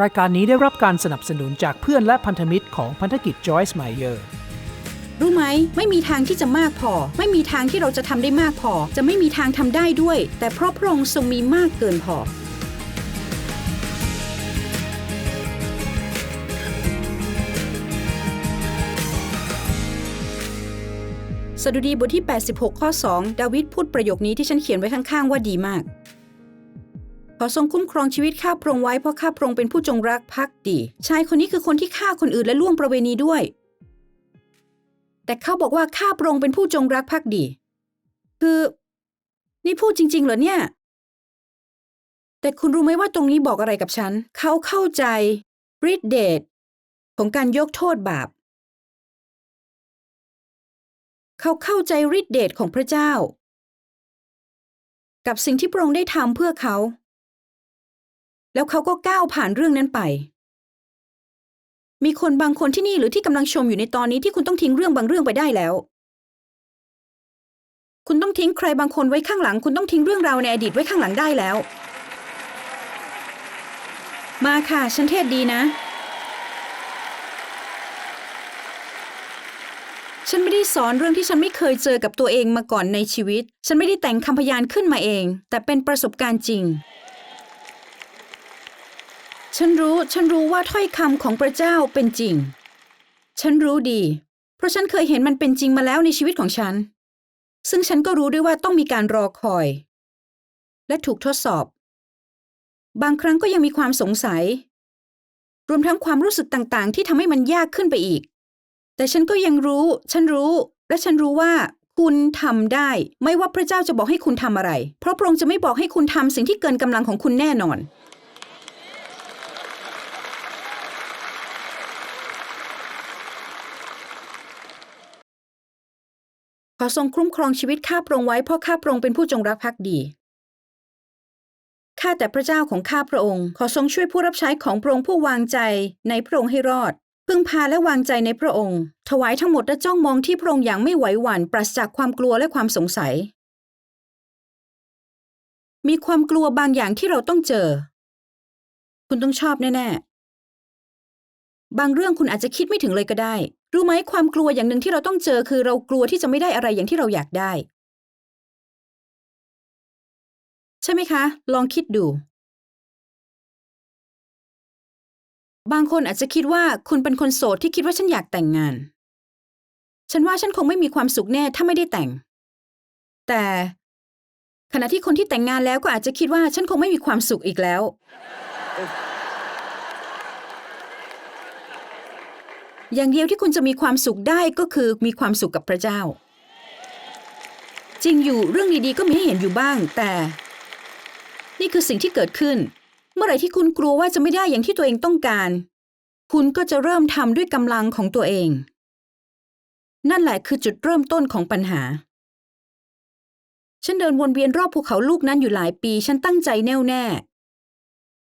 รายการนี้ได้รับการสนับสนุนจากเพื่อนและพันธมิตรของพันธกิจ Joyce Meyer รู้ไหม ไม่มีทางที่จะมากพอ ไม่มีทางที่เราจะทำได้มากพอ จะไม่มีทางทำได้ด้วย แต่เพราะพระองค์ทรงมีมากเกินพอ สดุดีบทที่ 86 ข้อ 2 ดาวิดพูดประโยคนี้ที่ฉันเขียนไว้ข้างๆ ว่าดีมาก อทรงคุ้มครองชีวิตข้าพระองค์ไว้เพราะข้าพระองค์เป็นผู้จงรักภักดีชายคนนี้คือคนที่ฆ่าคนอื่นและล่วงประเวณีด้วย แต่เขาบอกว่าข้าพระองค์เป็นผู้จงรักภักดี คือ นี่พูดจริง ๆ เหรอเนี่ย แต่คุณรู้ไหมว่าตรงนี้บอกอะไรกับฉัน เขาเข้าใจฤทธิเดชของการยกโทษบาป เขาเข้าใจฤทธิเดชของพระเจ้า กับสิ่งที่พระองค์ได้ทำเพื่อเขา แล้วเขาก็ก้าวผ่านเรื่องนั้นไป มีคนบางคนที่นี่หรือที่กำลังชมอยู่ในตอนนี้ที่คุณต้องทิ้งเรื่องบางเรื่องไปได้แล้ว คุณต้องทิ้งใครบางคนไว้ข้างหลัง คุณต้องทิ้งเรื่องราวในอดีตไว้ข้างหลังได้แล้ว มาค่ะฉันเทศดีนะ ฉันไม่ได้สอนเรื่องที่ฉันไม่เคยเจอกับตัวเองมาก่อนในชีวิต ฉันไม่ได้แต่งคำพยานขึ้นมาเอง แต่เป็นประสบการณ์จริง ฉันรู้ฉันรู้ว่าถ้อยคำของพระเจ้าเป็นจริง ฉันรู้ดี เพราะฉันเคยเห็นมันเป็นจริงมาแล้วในชีวิตของฉัน ซึ่งฉันก็รู้ด้วยว่าต้องมีการรอคอย และถูกทดสอบ บางครั้งก็ยังมีความสงสัย รวมทั้งความรู้สึกต่างๆ ที่ทำให้มันยากขึ้นไปอีก แต่ฉันก็ยังรู้ ฉันรู้ และฉันรู้ว่าคุณทำได้ ไม่ว่าพระเจ้าจะบอกให้คุณทำอะไร เพราะพระองค์จะไม่บอกให้คุณทำสิ่งที่เกินกำลังของคุณแน่นอน ขอทรงคุ้มครองชีวิตข้าพระองค์ไว้เพราะข้าพระองค์เป็นผู้จงรักภักดีข้าแต่พระเจ้าของข้าพระองค์ ขอทรงช่วยผู้รับใช้ของพระองค์ผู้วางใจในพระองค์ให้รอด พึ่งพาและวางใจในพระองค์ ถวายทั้งหมดและจ้องมองที่พระองค์อย่างไม่ไหวหวั่นปราศจากความกลัวและความสงสัย มีความกลัวบางอย่างที่เราต้องเจอ คุณต้องชอบแน่ๆบางเรื่องคุณอาจจะคิดไม่ถึงเลยก็ได้ รู้ไหมความกลัวอย่างหนึ่งที่เราต้องเจอคือเรากลัวที่จะไม่ได้อะไรอย่างที่เราอยากได้ ใช่ไหมคะ ลองคิดดู บางคนอาจจะคิดว่าคุณเป็นคนโสดที่คิดว่าฉันอยากแต่งงาน ฉันว่าฉันคงไม่มีความสุขแน่ถ้าไม่ได้แต่ง แต่ขณะที่คนที่แต่งงานแล้วก็อาจจะคิดว่าฉันคงไม่มีความสุขอีกแล้ว อย่างเดียวที่คุณจะมีความสุขได้ก็คือมีความสุขกับพระเจ้า จริงอยู่เรื่องดีๆก็มีให้เห็นอยู่บ้าง แต่ นี่คือสิ่งที่เกิดขึ้น เมื่อไหร่ที่คุณกลัวว่าจะไม่ได้อย่างที่ตัวเองต้องการ คุณก็จะเริ่มทำด้วยกำลังของตัวเอง นั่นแหละคือจุดเริ่มต้นของปัญหา ฉันเดินวนเวียนรอบภูเขาลูกนั้นอยู่หลายปี ฉันตั้งใจแน่วแน่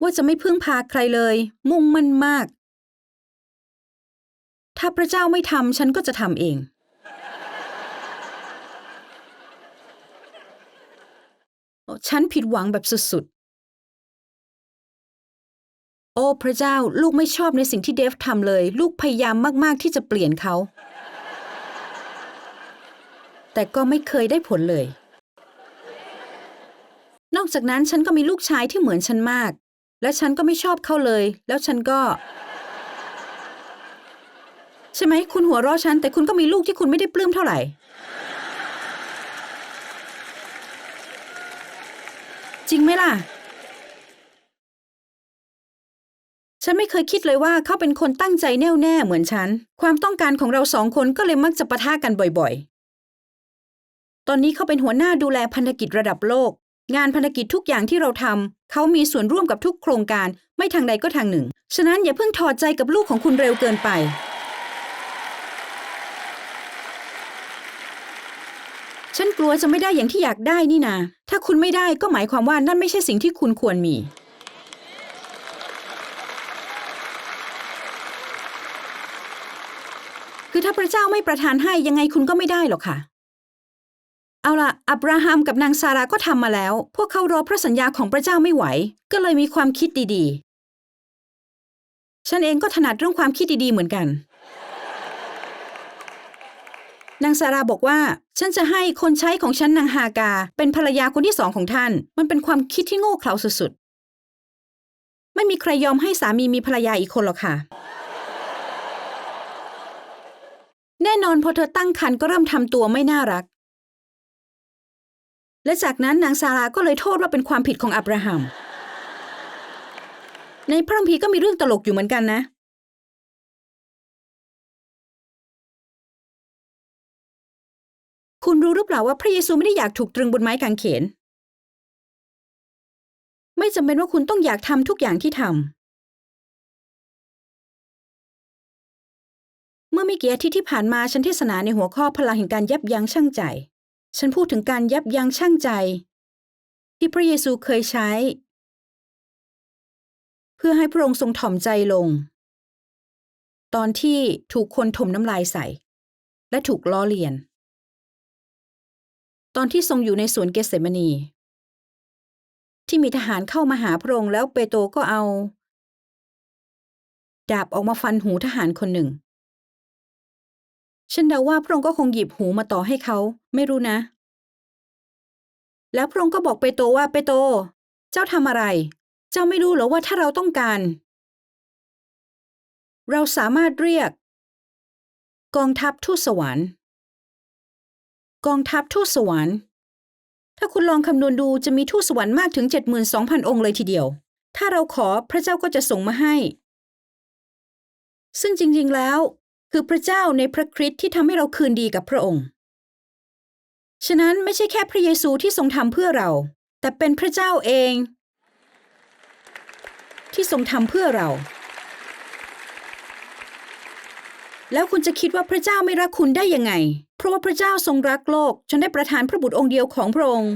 ว่าจะไม่พึ่งพาใครเลย มุ่งมั่นมาก ถ้าพระเจ้าไม่ทำฉันก็จะทำเอง ฉันผิดหวังแบบสุดๆ โอ้พระเจ้าลูกไม่ชอบในสิ่งที่เดฟทำเลย ลูกพยายามมากๆที่จะเปลี่ยนเขา แต่ก็ไม่เคยได้ผลเลย นอกจากนั้นฉันก็มีลูกชายที่เหมือนฉันมาก และฉันก็ไม่ชอบเขาเลย แล้วฉันก็ ช่ไหมคุณหัวเราะฉันแต่คุณก็มีลูกที่คุณไม่ได้ปลื้มเท่าไหร่ จริงไหมล่ะ ฉันไม่เคยคิดเลยว่าเขาเป็นคนตั้งใจแน่วแน่เหมือนฉัน ความต้องการของเราสองคนก็เลยมักจะปะทะกันบ่อยๆ ตอนนี้เขาเป็นหัวหน้าดูแลพันธกิจระดับโลก งานพันธกิจทุกอย่างที่เราทำเขามีส่วนร่วมกับทุกโครงการไม่ทางใดก็ทางหนึ่ง ฉะนั้นอย่าเพิ่งถอดใจกับลูกของคุณเร็วเกินไป ฉันกลัวจะไม่ได้อย่างที่อยากได้นี่นา ถ้าคุณไม่ได้ก็หมายความว่านั่นไม่ใช่สิ่งที่คุณควรมี คือถ้าพระเจ้าไม่ประทานให้ยังไงคุณก็ไม่ได้หรอกค่ะ เอาล่ะ อับราฮัมกับนางซาราก็ทำมาแล้ว พวกเขารอพระสัญญาของพระเจ้าไม่ไหว ก็เลยมีความคิดดีๆ ฉันเองก็ถนัดเรื่องความคิดดีๆเหมือนกัน นางซาราบอกว่า ฉันจะให้คนใช้ของฉันนางฮากา เป็นภรรยาคนที่สองของท่าน มันเป็นความคิดที่โง่เขลาสุดๆ ไม่มีใครยอมให้สามีมีภรรยาอีกคนหรอกค่ะ แน่นอนพอเธอตั้งครรภ์ก็เริ่มทำตัวไม่น่ารัก และจากนั้นนางซาราก็เลยโทษว่าเป็นความผิดของอับราฮัม ในพระคัมภีร์ก็มีเรื่องตลกอยู่เหมือนกันนะ ปล่าว่าพระเยซูไม่ได้อยากถูกตรึงบนไม้กางเขน ไม่จำเป็นว่าคุณต้องอยากทำทุกอย่างที่ทำเมื่อไม่กี่อาทิตย์ที่ผ่านมาฉันเทศนาในหัวข้อพลังแห่งการยับยั้งชั่งใจ ฉันพูดถึงการยับยั้งชั่งใจ ที่พระเยซูเคยใช้ เพื่อให้พระองค์ทรงถ่อมใจลง ตอนที่ถูกคนถมน้ำลายใส่ และถูกล้อเลียน ตอนที่ทรงอยู่ในสวนเกสเซมานีที่มีทหารเข้ามาหาพระองค์แล้วเปโตรก็เอา ดาบออกมาฟันหูทหารคนหนึ่ง ฉันเดาว่าพระองค์ก็คงหยิบหูมาต่อให้เขา ไม่รู้นะ แล้วพระองค์ก็บอกเปโตรว่าเปโตรเจ้าทำอะไร เจ้าไม่รู้หรอว่าถ้าเราต้องการ เราสามารถเรียก กองทัพทูตสวรรค์ กองทัพทูตสวรรค์ ถ้าคุณลองคำนวณดูจะมีทูตสวรรค์มากถึง 72,000 องค์เลยทีเดียว ถ้าเราขอพระเจ้าก็จะส่งมาให้ ซึ่งจริงๆแล้ว คือพระเจ้าในพระคริสต์ที่ทำให้เราคืนดีกับพระองค์ ฉะนั้นไม่ใช่แค่พระเยซูที่ทรงทำเพื่อเรา แต่เป็นพระเจ้าเอง ที่ทรงทำเพื่อเราแล้วคุณจะคิดว่าพระเจ้าไม่รักคุณได้ยังไง เพราะว่าพระเจ้าทรงรักโลกจนได้ประทานพระบุตรองค์เดียวของพระองค์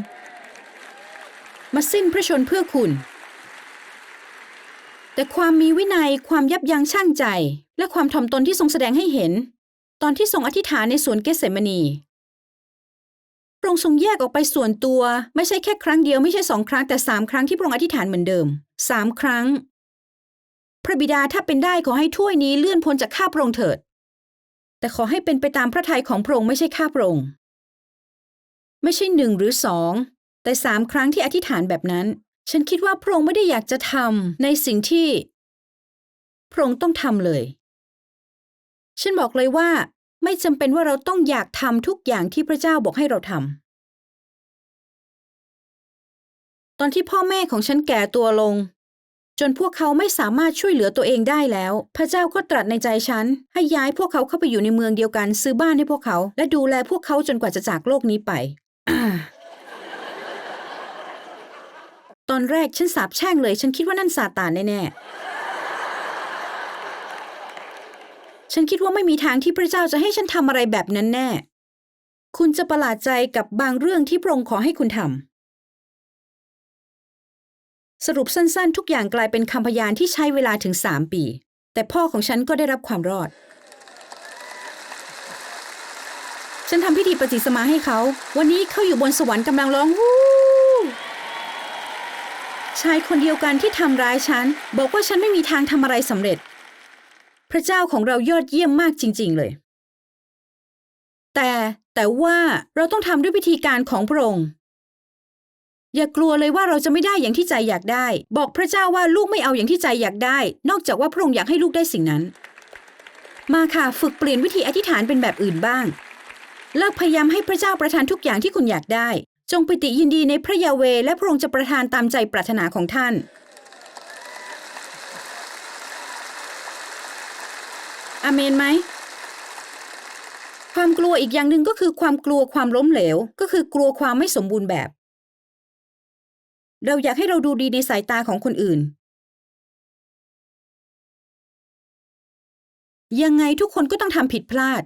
มาสิ้นพระชนเพื่อคุณ แต่ความมีวินัยความยับยั้งชั่งใจ และความถ่อมตนที่ทรงแสดงให้เห็น ตอนที่ทรงอธิษฐานในสวนเกสเมานีพระองค์ทรงแยกออกไปส่วนตัว ไม่ใช่แค่ครั้งเดียวไม่ใช่สองครั้งแต่สามครั้งที่พระองค์อธิษฐานเหมือนเดิมสามครั้ง พระบิดาถ้าเป็นได้ขอให้ถ้วยนี้เลื่อนพ้นจากข้าพระองค์เถิด แต่ขอให้เป็นไปตามพระทัยของพระองค์ไม่ใช่ข้าพระองค์ ไม่ใช่หนึ่งหรือสอง แต่สามครั้งที่อธิษฐานแบบนั้น ฉันคิดว่าพระองค์ไม่ได้อยากจะทำในสิ่งที่ พระองค์ต้องทำเลย ฉันบอกเลยว่า ไม่จำเป็นว่าเราต้องอยากทำทุกอย่างที่พระเจ้าบอกให้เราทำตอนที่พ่อแม่ของฉันแก่ตัวลง จนพวกเขาไม่สามารถช่วยเหลือตัวเองได้แล้ว พระเจ้าก็ตรัสในใจฉัน ให้ย้ายพวกเขาเข้าไปอยู่ในเมืองเดียวกันซื้อบ้านให้พวกเขา และดูแลพวกเขาจนกว่าจะจากโลกนี้ไป ตอนแรกฉันสาบแช่งเลย ฉันคิดว่านั่นซาตานแน่ๆ ฉันคิดว่าไม่มีทางที่พระเจ้าจะให้ฉันทำอะไรแบบนั้นแน่ คุณจะประหลาดใจกับบางเรื่องที่พระองค์ขอให้คุณทำ สรุปสั้นๆ ทุกอย่างกลายเป็นคำพยานที่ใช้เวลาถึงสามปี แต่พ่อของฉันก็ได้รับความรอด ฉันทำพิธีปฏิสมาให้เขา วันนี้เขาอยู่บนสวรรค์กำลังร้องวู้ชายคนเดียวกันที่ทำร้ายฉัน บอกว่าฉันไม่มีทางทำอะไรสำเร็จ พระเจ้าของเรายอดเยี่ยมมากจริง ๆ เลย แต่แต่ว่าเราต้องทำด้วยวิธีการของพระองค์ อย่ากลัวเลยว่าเราจะไม่ได้อย่างที่ใจอยากได้ บอกพระเจ้าว่าลูกไม่เอาอย่างที่ใจอยากได้ นอกจากว่าพระองค์อยากให้ลูกได้สิ่งนั้น มาค่ะฝึกเปลี่ยนวิธีอธิษฐานเป็นแบบอื่นบ้าง เลิกพยายามให้พระเจ้าประทานทุกอย่างที่คุณอยากได้ จงปิติยินดีในพระยาเวและพระองค์จะประทานตามใจปรารถนาของท่านอาเมนไหมความกลัวอีกอย่างหนึ่งก็คือความกลัวความล้มเหลว ก็คือกลัวความไม่สมบูรณ์แบบ เราอยากให้เราดูดีในสายตาของคนอื่น ยังไงทุกคนก็ต้องทำผิดพลาด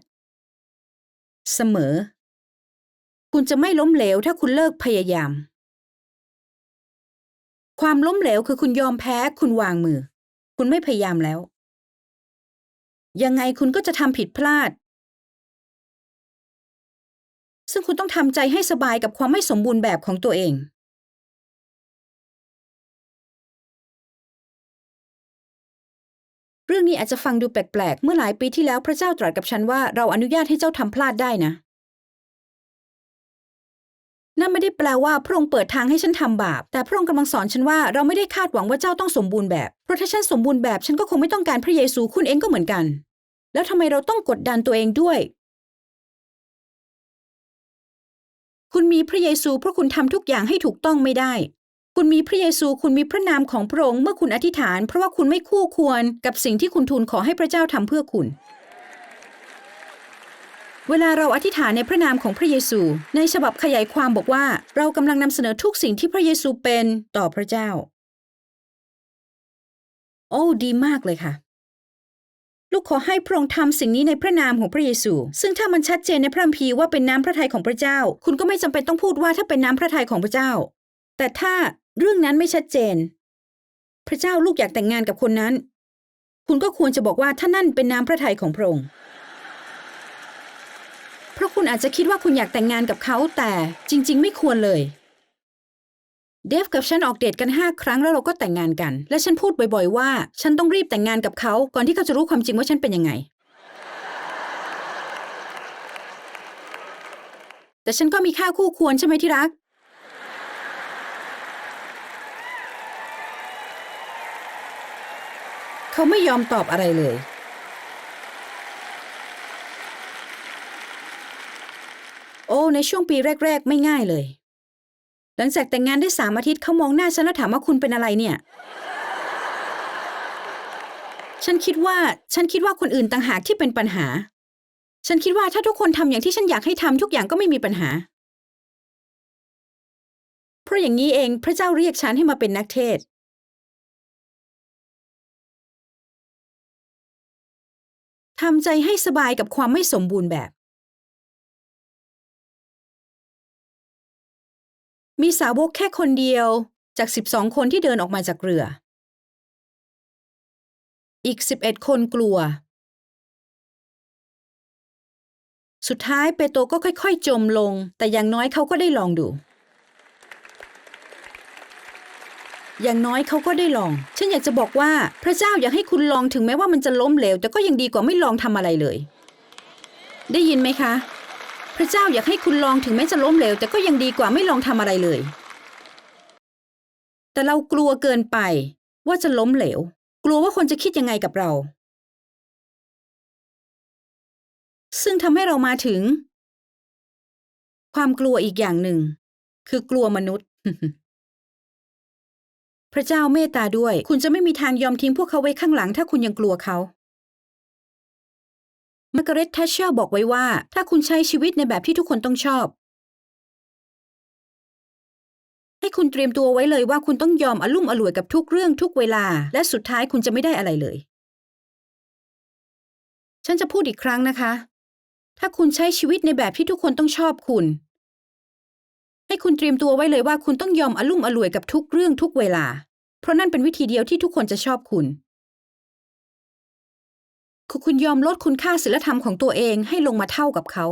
เสมอ คุณจะไม่ล้มเหลวถ้าคุณเลิกพยายาม ความล้มเหลวคือคุณยอมแพ้ คุณวางมือ คุณไม่พยายามแล้ว ยังไงคุณก็จะทำผิดพลาด ซึ่งคุณต้องทำใจให้สบายกับความไม่สมบูรณ์แบบของตัวเอง เรื่องนี้อาจจะฟังดูแปลกๆ เมื่อหลายปีที่แล้วพระเจ้าตรัสกับฉันว่าเราอนุญาตให้เจ้าทำพลาดได้นะ นั่นไม่ได้แปลว่าพระองค์เปิดทางให้ฉันทำบาป แต่พระองค์กำลังสอนฉันว่าเราไม่ได้คาดหวังว่าเจ้าต้องสมบูรณ์แบบ เพราะถ้าฉันสมบูรณ์แบบฉันก็คงไม่ต้องการพระเยซูคุณเองก็เหมือนกัน แล้วทำไมเราต้องกดดันตัวเองด้วย คุณมีพระเยซูเพราะคุณทำทุกอย่างให้ถูกต้องไม่ได้ คุณมีพระเยซูคุณมีพระนามของพระองค์เมื่อคุณอธิษฐาน เพราะว่าคุณไม่คู่ควรกับสิ่งที่คุณทูลขอให้พระเจ้าทำเพื่อคุณ เวลาเราอธิษฐานในพระนามของพระเยซู ในฉบับขยายความบอกว่า เรากำลังนำเสนอทุกสิ่งที่พระเยซูเป็นต่อพระเจ้า โอ้ดีมากเลยค่ะ ลูกขอให้พระองค์ทำสิ่งนี้ในพระนามของพระเยซู ซึ่งถ้ามันชัดเจนในพระคัมภีร์ว่าเป็นน้ำพระทัยของพระเจ้า คุณก็ไม่จำเป็นต้องพูดว่าถ้าเป็นน้ำพระทัยของพระเจ้าแต่ถ้า เรื่องนั้นไม่ชัดเจน พระเจ้าลูกอยากแต่งงานกับคนนั้น คุณก็ควรจะบอกว่าถ้านั่นเป็นน้ำพระทัยของพระองค์เพราะคุณอาจจะคิดว่าคุณอยากแต่งงานกับเขาแต่จริง ๆ ไม่ควรเลย เดฟกับฉันออกเดทกันห้าครั้งแล้วเราก็แต่งงานกัน และฉันพูดบ่อย ๆ ว่า ฉันต้องรีบแต่งงานกับเขาก่อนที่เขาจะรู้ความจริงว่าฉันเป็นยังไงแต่ฉันก็มีค่าคู่ควรใช่ไหมที่รัก เขาไม่ยอมตอบอะไรเลย โอ้ในช่วงปีแรก ๆ ไม่ง่ายเลย หลังจากแต่งงานได้สามอาทิตย์เขามองหน้าฉันแล้วถามว่าคุณเป็นอะไรเนี่ย ฉันคิดว่าฉันคิดว่าคนอื่นต่างหากที่เป็นปัญหา ฉันคิดว่าถ้าทุกคนทำอย่างที่ฉันอยากให้ทำทุกอย่างก็ไม่มีปัญหา เพราะอย่างนี้เองพระเจ้าเรียกฉันให้มาเป็นนักเทศ ทำใจให้สบายกับความไม่สมบูรณ์แบบ มีสาวกแค่คนเดียวจากสิบสองคนที่เดินออกมาจากเรือ อีกสิบเอ็ดคนกลัว สุดท้ายเปโตก็ค่อยๆ จมลง แต่อย่างน้อยเขาก็ได้ลองดู อย่างน้อยเขาก็ได้ลอง ฉันอยากจะบอกว่าพระเจ้าอยากให้คุณลองถึงแม้ว่ามันจะล้มเหลว แต่ก็ยังดีกว่าไม่ลองทำอะไรเลย ได้ยินไหมคะ พระเจ้าอยากให้คุณลองถึงแม้จะล้มเหลว แต่ก็ยังดีกว่าไม่ลองทำอะไรเลย แต่เรากลัวเกินไป ว่าจะล้มเหลว กลัวว่าคนจะคิดยังไงกับเรา ซึ่งทำให้เรามาถึง ความกลัวอีกอย่างหนึ่ง คือกลัวมนุษย์ พระเจ้าเมตตาด้วย คุณจะไม่มีทางยอมทิ้งพวกเขาไว้ข้างหลัง ถ้าคุณยังกลัวเขามาร์กาเร็ตแทชเชอร์บอกไว้ว่า ถ้าคุณใช้ชีวิตในแบบที่ทุกคนต้องชอบ ให้คุณเตรียมตัวไว้เลยว่าคุณต้องยอมอลุ่มอล่วยกับทุกเรื่องทุกเวลา และสุดท้ายคุณจะไม่ได้อะไรเลย ฉันจะพูดอีกครั้งนะคะ ถ้าคุณใช้ชีวิตในแบบที่ทุกคนต้องชอบคุณ ให้คุณเตรียมตัวไว้เลยว่าคุณต้องยอมอลุ่มอล่วยกับทุกเรื่องทุกเวลา เพราะนั่นเป็นวิธีเดียวที่ทุกคนจะชอบคุณคือคุณยอมลดคุณค่าศีลธรรมของตัวเองให้ลงมาเท่ากับเขา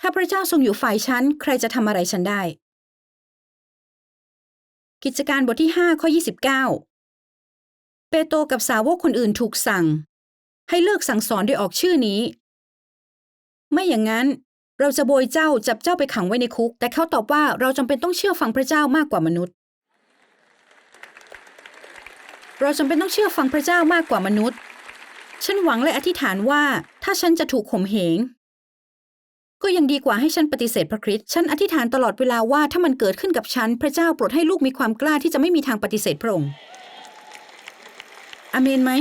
ถ้าพระเจ้าทรงอยู่ฝ่ายฉัน ใครจะทำอะไรฉันได้ กิจการบทที่ 5 ข้อ 29 เปโตรกับสาวกคนอื่นถูกสั่ง ให้เลิกสั่งสอนโดยออกชื่อนี้ ไม่อย่างนั้นเราจะโบยเจ้าจับเจ้าไปขังไว้ในคุก แต่เขาตอบว่าเราจำเป็นต้องเชื่อฟังพระเจ้ามากกว่ามนุษย์ เราจำเป็นต้องเชื่อฟังพระเจ้ามากกว่ามนุษย์ ฉันหวังและอธิษฐานว่าถ้าฉันจะถูกข่มเหง ก็ยังดีกว่าให้ฉันปฏิเสธพระคริสต์ฉันอธิษฐานตลอดเวลาว่าถ้ามันเกิดขึ้นกับฉัน พระเจ้าโปรดให้ลูกมีความกล้าที่จะไม่มีทางปฏิเสธพระองค์ อเมนไหม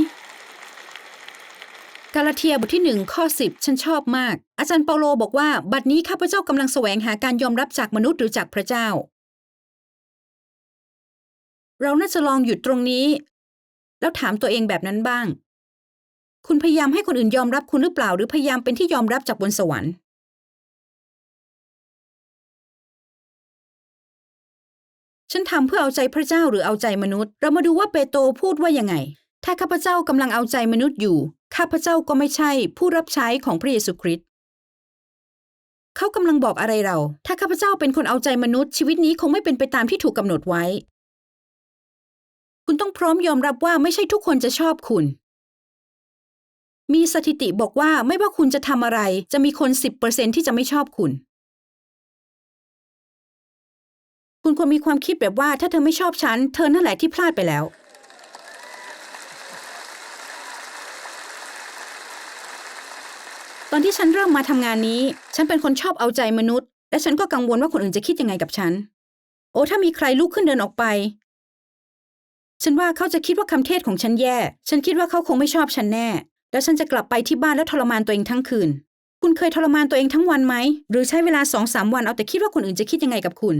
กาลาเทียบทที่หนึ่งข้อสิบฉันชอบมาก อาจารย์เปาโลบอกว่า บัดนี้ข้าพเจ้ากำลังแสวงหาการยอมรับจากมนุษย์หรือจากพระเจ้า เราน่าจะลองหยุดตรงนี้ แล้วถามตัวเองแบบนั้นบ้าง คุณพยายามให้คนอื่นยอมรับคุณหรือเปล่า หรือพยายามเป็นที่ยอมรับจากบนสวรรค์ ฉันทำเพื่อเอาใจพระเจ้าหรือเอาใจมนุษย์ เรามาดูว่าเปโตรพูดว่ายังไง ถ้าข้าพเจ้ากำลังเอาใจมนุษย์อยู่ ข้าพเจ้าก็ไม่ใช่ผู้รับใช้ของพระเยซูคริสต์เขากำลังบอกอะไรเรา ถ้าข้าพเจ้าเป็นคนเอาใจมนุษย์ ชีวิตนี้คงไม่เป็นไปตามที่ถูกกำหนดไว้ คุณต้องพร้อมยอมรับว่าไม่ใช่ทุกคนจะชอบคุณ มีสถิติบอกว่าไม่ว่าคุณจะทำอะไร จะมีคน10%ที่จะไม่ชอบคุณ คุณควรมีความคิดแบบว่าถ้าเธอไม่ชอบฉัน เธอนั่นแหละที่พลาดไปแล้ว อนที่ฉันเริ่มมาทำงานนี้ ฉันเป็นคนชอบเอาใจมนุษย์ และฉันก็กังวลว่าคนอื่นจะคิดยังไงกับฉัน โอ้ถ้ามีใครลุกขึ้นเดินออกไป ฉันว่าเขาจะคิดว่าคำเทศของฉันแย่ ฉันคิดว่าเขาคงไม่ชอบฉันแน่ แล้วฉันจะกลับไปที่บ้านแล้วทรมานตัวเองทั้งคืน คุณเคยทรมานตัวเองทั้งวันไหม หรือใช้เวลาสองสามวันเอาแต่คิดว่าคนอื่นจะคิดยังไงกับคุณ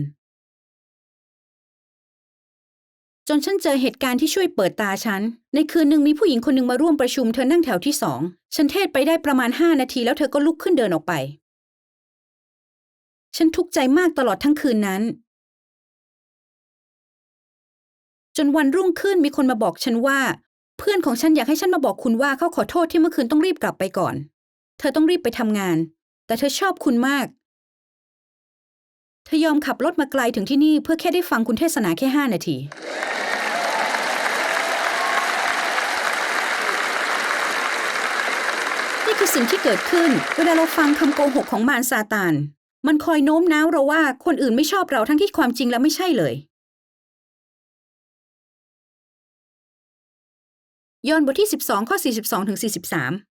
จนฉันเจอเหตุการณ์ที่ช่วยเปิดตาฉัน ในคืนหนึ่งมีผู้หญิงคนหนึ่งมาร่วมประชุมเธอนั่งแถวที่สอง ฉันเทศไปได้ประมาณห้านาทีแล้วเธอก็ลุกขึ้นเดินออกไป ฉันทุกข์ใจมากตลอดทั้งคืนนั้น จนวันรุ่งขึ้นมีคนมาบอกฉันว่า เพื่อนของฉันอยากให้ฉันมาบอกคุณว่าเขาขอโทษที่เมื่อคืนต้องรีบกลับไปก่อน เธอต้องรีบไปทำงาน แต่เธอชอบคุณมาก เธอยอมขับรถมาไกลถึงที่นี่เพื่อแค่ได้ฟังคุณเทศนาแค่ห้านาที นี่คือสิ่งที่เกิดขึ้น เวลาเราฟังคำโกหกของมารซาตาน มันคอยโน้มน้าวเราว่าคนอื่นไม่ชอบเราทั้งที่ความจริงแล้วไม่ใช่เลยยอห์นบทที่ 12 ข้อ 42ถึง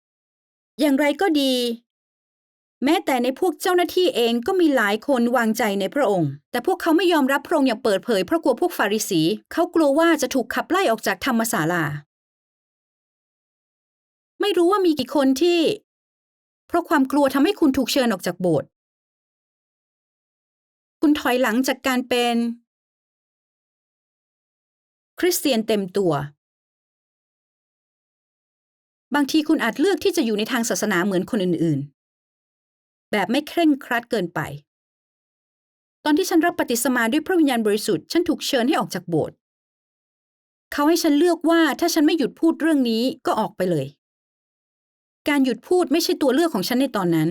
43 อย่างไรก็ดี แม้แต่ในพวกเจ้าหน้าที่เองก็มีหลายคนวางใจในพระองค์ แต่พวกเขาไม่ยอมรับพระองค์อย่างเปิดเผยเพราะกลัวพวกฟาริสี เขากลัวว่าจะถูกขับไล่ออกจากธรรมศาลา ไม่รู้ว่ามีกี่คนที่ เพราะความกลัวทำให้คุณถูกเชิญออกจากโบสถ์คุณถอยหลังจากการเป็น คริสเตียนเต็มตัว บางทีคุณอาจเลือกที่จะอยู่ในทางศาสนาเหมือนคนอื่นๆ แบบไม่เคร่งครัดเกินไป ตอนที่ฉันรับปฏิสมาด้วยพระวิญญาณบริสุทธิ์ฉันถูกเชิญให้ออกจากโบสถ์เขาให้ฉันเลือกว่าถ้าฉันไม่หยุดพูดเรื่องนี้ก็ออกไปเลย การหยุดพูดไม่ใช่ตัวเลือกของฉันในตอนนั้น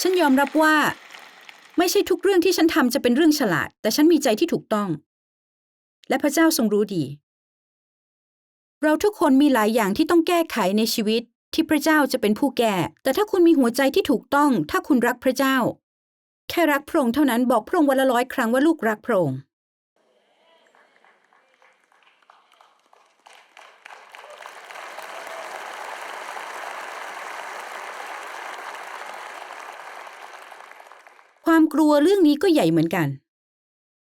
ฉันยอมรับว่า ไม่ใช่ทุกเรื่องที่ฉันทำจะเป็นเรื่องฉลาด แต่ฉันมีใจที่ถูกต้อง และพระเจ้าทรงรู้ดี เราทุกคนมีหลายอย่างที่ต้องแก้ไขในชีวิตที่พระเจ้าจะเป็นผู้แก้ แต่ถ้าคุณมีหัวใจที่ถูกต้อง ถ้าคุณรักพระเจ้า แค่รักพระองค์เท่านั้นบอกพระองค์วันละร้อยครั้งว่าลูกรักพระองค์ความกลัวเรื่องนี้ก็ใหญ่เหมือนกัน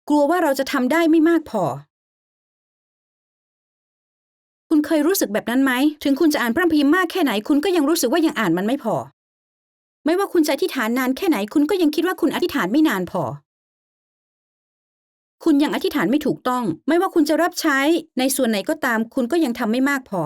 กลัวว่าเราจะทำได้ไม่มากพอ คุณเคยรู้สึกแบบนั้นไหม ถึงคุณจะอ่านพระคัมภีร์มากแค่ไหน คุณก็ยังรู้สึกว่ายังอ่านมันไม่พอ ไม่ว่าคุณจะอธิษฐานนานแค่ไหน คุณก็ยังคิดว่าคุณอธิษฐานไม่นานพอ คุณยังอธิษฐานไม่ถูกต้อง ไม่ว่าคุณจะรับใช้ในส่วนไหนก็ตาม คุณก็ยังทำไม่มากพอ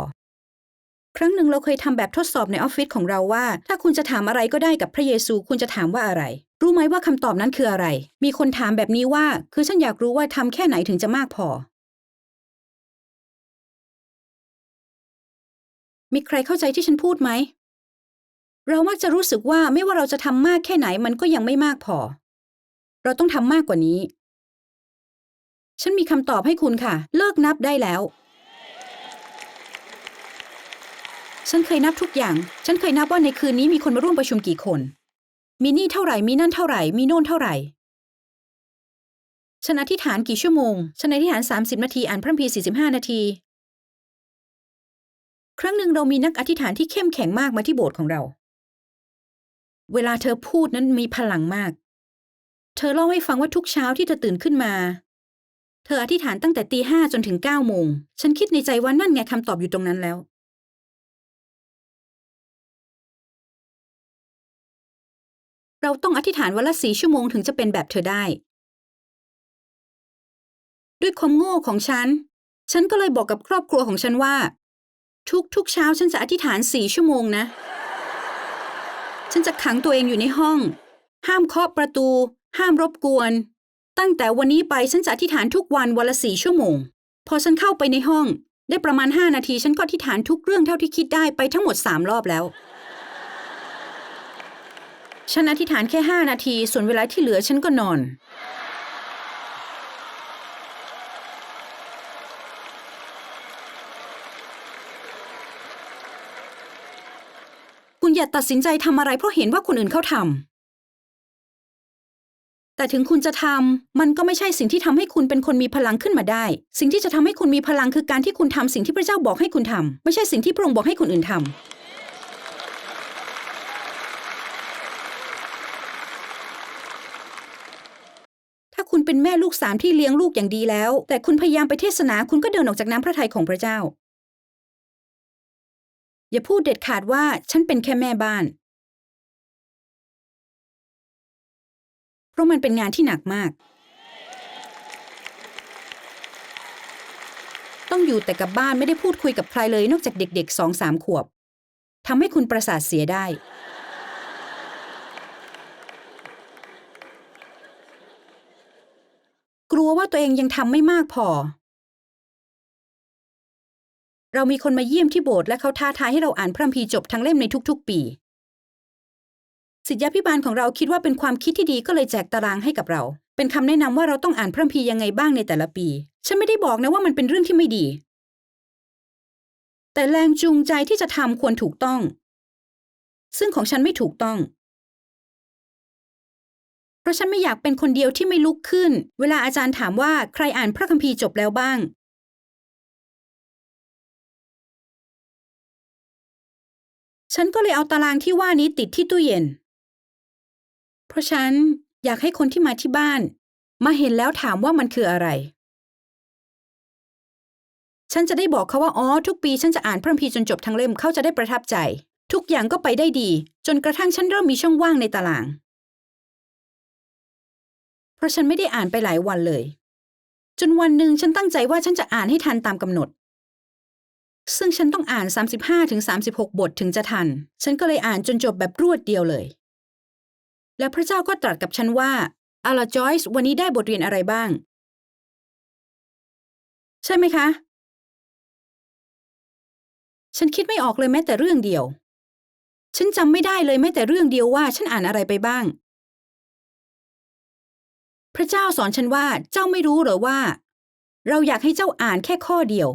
ครั้งหนึ่งเราเคยทำแบบทดสอบในออฟฟิศของเราว่า ถ้าคุณจะถามอะไรก็ได้กับพระเยซู คุณจะถามว่าอะไร รู้ไหมว่าคำตอบนั้นคืออะไร มีคนถามแบบนี้ว่า คือฉันอยากรู้ว่าทำแค่ไหนถึงจะมากพอ มีใครเข้าใจที่ฉันพูดไหม เรามักจะรู้สึกว่าไม่ว่าเราจะทำมากแค่ไหนมันก็ยังไม่มากพอ เราต้องทำมากกว่านี้ ฉันมีคำตอบให้คุณค่ะ เลิกนับได้แล้ว ฉันเคยนับทุกอย่าง ฉันเคยนับว่าในคืนนี้มีคนมาร่วมประชุมกี่คน มีนี่เท่าไหร่ มีนั่นเท่าไหร่ มีโน่นเท่าไหร่ ฉันอธิษฐานกี่ชั่วโมง ฉันอธิษฐาน 30 นาที อ่านพระคัมภีร์45 นาที ครั้งหนึ่งเรามีนักอธิษฐานที่เข้มแข็งมากมาที่โบสถ์ของเรา เวลาเธอพูดนั้นมีพลังมาก เธอเล่าให้ฟังว่าทุกเช้าที่เธอตื่นขึ้นมา เธออธิษฐานตั้งแต่ตีห้าจนถึงเก้าโมง ฉันคิดในใจว่านั่นไงคำตอบอยู่ตรงนั้นแล้ว เราต้องอธิษฐานวันละสี่ชั่วโมงถึงจะเป็นแบบเธอได้ ด้วยความโง่ของฉัน ฉันก็เลยบอกกับครอบครัวของฉันว่า ทุกทุกเช้าฉันจะอธิษฐานสี่ชั่วโมงนะ ฉันจะขังตัวเองอยู่ในห้อง ห้ามเคาะประตู ห้ามรบกวน ตั้งแต่วันนี้ไปฉันจะอธิษฐานทุกวันวันละสี่ชั่วโมง พอฉันเข้าไปในห้อง ได้ประมาณห้านาทีฉันก็อธิษฐานทุกเรื่องเท่าที่คิดได้ไปทั้งหมดสามรอบแล้ว ฉันอธิษฐานแค่ห้านาที ส่วนเวลาที่เหลือฉันก็นอน คุณอย่าตัดสินใจทำอะไรเพราะเห็นว่าคนอื่นเขาทำ แต่ถึงคุณจะทำมันก็ไม่ใช่สิ่งที่ทำให้คุณเป็นคนมีพลังขึ้นมาได้ สิ่งที่จะทำให้คุณมีพลังคือการที่คุณทำสิ่งที่พระเจ้าบอกให้คุณทำไม่ใช่สิ่งที่พระองค์บอกให้คนอื่นทำถ้าคุณเป็นแม่ลูกสามที่เลี้ยงลูกอย่างดีแล้ว แต่คุณพยายามไปเทศนาคุณก็เดินออกจากน้ำพระทัยของพระเจ้า อย่าพูดเด็ดขาดว่าฉันเป็นแค่แม่บ้าน เพราะมันเป็นงานที่หนักมาก ต้องอยู่แต่กับบ้านไม่ได้พูดคุยกับใครเลยนอกจากเด็กๆสองสามขวบทำให้คุณประสาทเสียได้ กลัวว่าตัวเองยังทำไม่มากพอ เรามีคนมาเยี่ยมที่โบสถ์และเขาท้าทายให้เราอ่านพระคัมภีร์จบทั้งเล่มในทุกๆ ปีสิทธยาพิบาลของเราคิดว่าเป็นความคิดที่ดีก็เลยแจกตารางให้กับเรา เป็นคำแนะนำว่าเราต้องอ่านพระคัมภีร์ยังไงบ้างในแต่ละปี ฉันไม่ได้บอกนะว่ามันเป็นเรื่องที่ไม่ดี แต่แรงจูงใจที่จะทำควรถูกต้อง ซึ่งของฉันไม่ถูกต้อง เพราะฉันไม่อยากเป็นคนเดียวที่ไม่ลุกขึ้น เวลาอาจารย์ถามว่าใครอ่านพระคัมภีร์จบแล้วบ้าง ฉันก็เลยเอาตารางที่ว่านี้ติดที่ตู้เย็น เพราะฉันอยากให้คนที่มาที่บ้าน มาเห็นแล้วถามว่ามันคืออะไร ฉันจะได้บอกเขาว่าอ๋อทุกปีฉันจะอ่านพระคัมภีร์จนจบทั้งเล่มเขาจะได้ประทับใจ ทุกอย่างก็ไปได้ดี จนกระทั่งฉันเริ่มมีช่องว่างในตาราง เพราะฉันไม่ได้อ่านไปหลายวันเลย จนวันหนึ่งฉันตั้งใจว่าฉันจะอ่านให้ทันตามกำหนด ซึ่งฉันต้องอ่าน 35-36ถึง36 บทถึงจะทัน ฉันก็เลยอ่านจนจบแบบรวดเดียวเลย แล้วพระเจ้าก็ตรัสกับฉันว่าอาลาจอยส์วันนี้ได้บทเรียนอะไรบ้าง ใช่ไหมคะ ฉันคิดไม่ออกเลยแม้แต่เรื่องเดียว ฉันจำไม่ได้เลยแม้แต่เรื่องเดียวว่าฉันอ่านอะไรไปบ้าง พระเจ้าสอนฉันว่าเจ้าไม่รู้หรอว่า เราอยากให้เจ้าอ่านแค่ข้อเดียว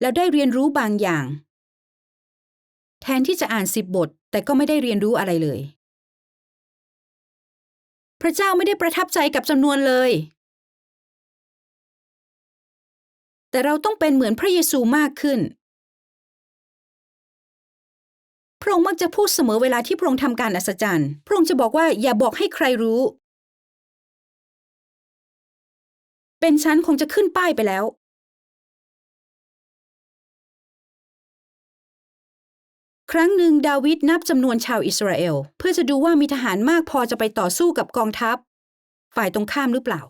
แล้วได้เรียนรู้บางอย่าง แทนที่จะอ่านสิบบท แต่ก็ไม่ได้เรียนรู้อะไรเลย พระเจ้าไม่ได้ประทับใจกับจำนวนเลย แต่เราต้องเป็นเหมือนพระเยซูมากขึ้น พระองค์มักจะพูดเสมอเวลาที่พระองค์ทำการอัศจรรย์ พระองค์จะบอกว่าอย่าบอกให้ใครรู้ เป็นฉันคงจะขึ้นป้ายไปแล้ว ครั้งหนึ่งดาวิดนับจำนวนชาวอิสราเอล เพื่อจะดูว่ามีทหารมากพอจะไปต่อสู้กับกองทัพ ฝ่ายตรงข้ามหรือเปล่า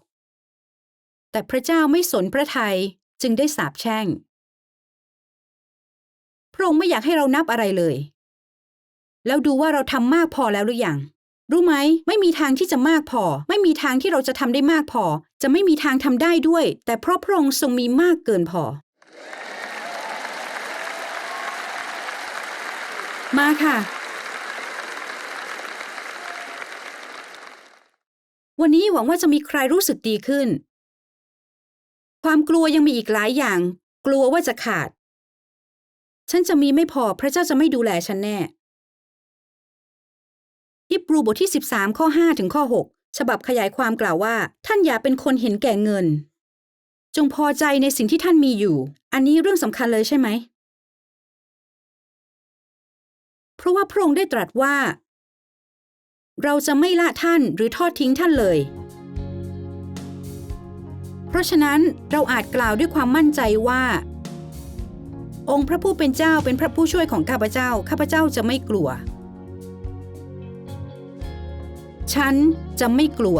แต่พระเจ้าไม่สนพระทัยจึงได้สาปแช่ง พระองค์ไม่อยากให้เรานับอะไรเลย แล้วดูว่าเราทำมากพอแล้วหรือยังรู้ไหม ไม่มีทางที่จะมากพอ ไม่มีทางที่เราจะทำได้มากพอ จะไม่มีทางทำได้ด้วย แต่เพราะพระองค์ทรงมีมากเกินพอ มาค่ะ วันนี้หวังว่าจะมีใครรู้สึกดีขึ้น ความกลัวยังมีอีกหลายอย่าง กลัวว่าจะขาด ฉันจะมีไม่พอพระเจ้าจะไม่ดูแลฉันแน่ฮิบรูบทที่ 13 ข้อ 5 ถึงข้อ 6 ฉบับขยายความกล่าวว่า ท่านอย่าเป็นคนเห็นแก่เงิน จงพอใจในสิ่งที่ท่านมีอยู่ อันนี้เรื่องสำคัญเลยใช่ไหม ราะว่าพระองค์ได้ตรัสว่า เราจะไม่ละท่านหรือทอดทิ้งท่านเลย เพราะฉะนั้นเราอาจกล่าวด้วยความมั่นใจว่า องค์พระผู้เป็นเจ้าเป็นพระผู้ช่วยของข้าพเจ้า ข้าพเจ้าจะไม่กลัว ฉันจะไม่กลัว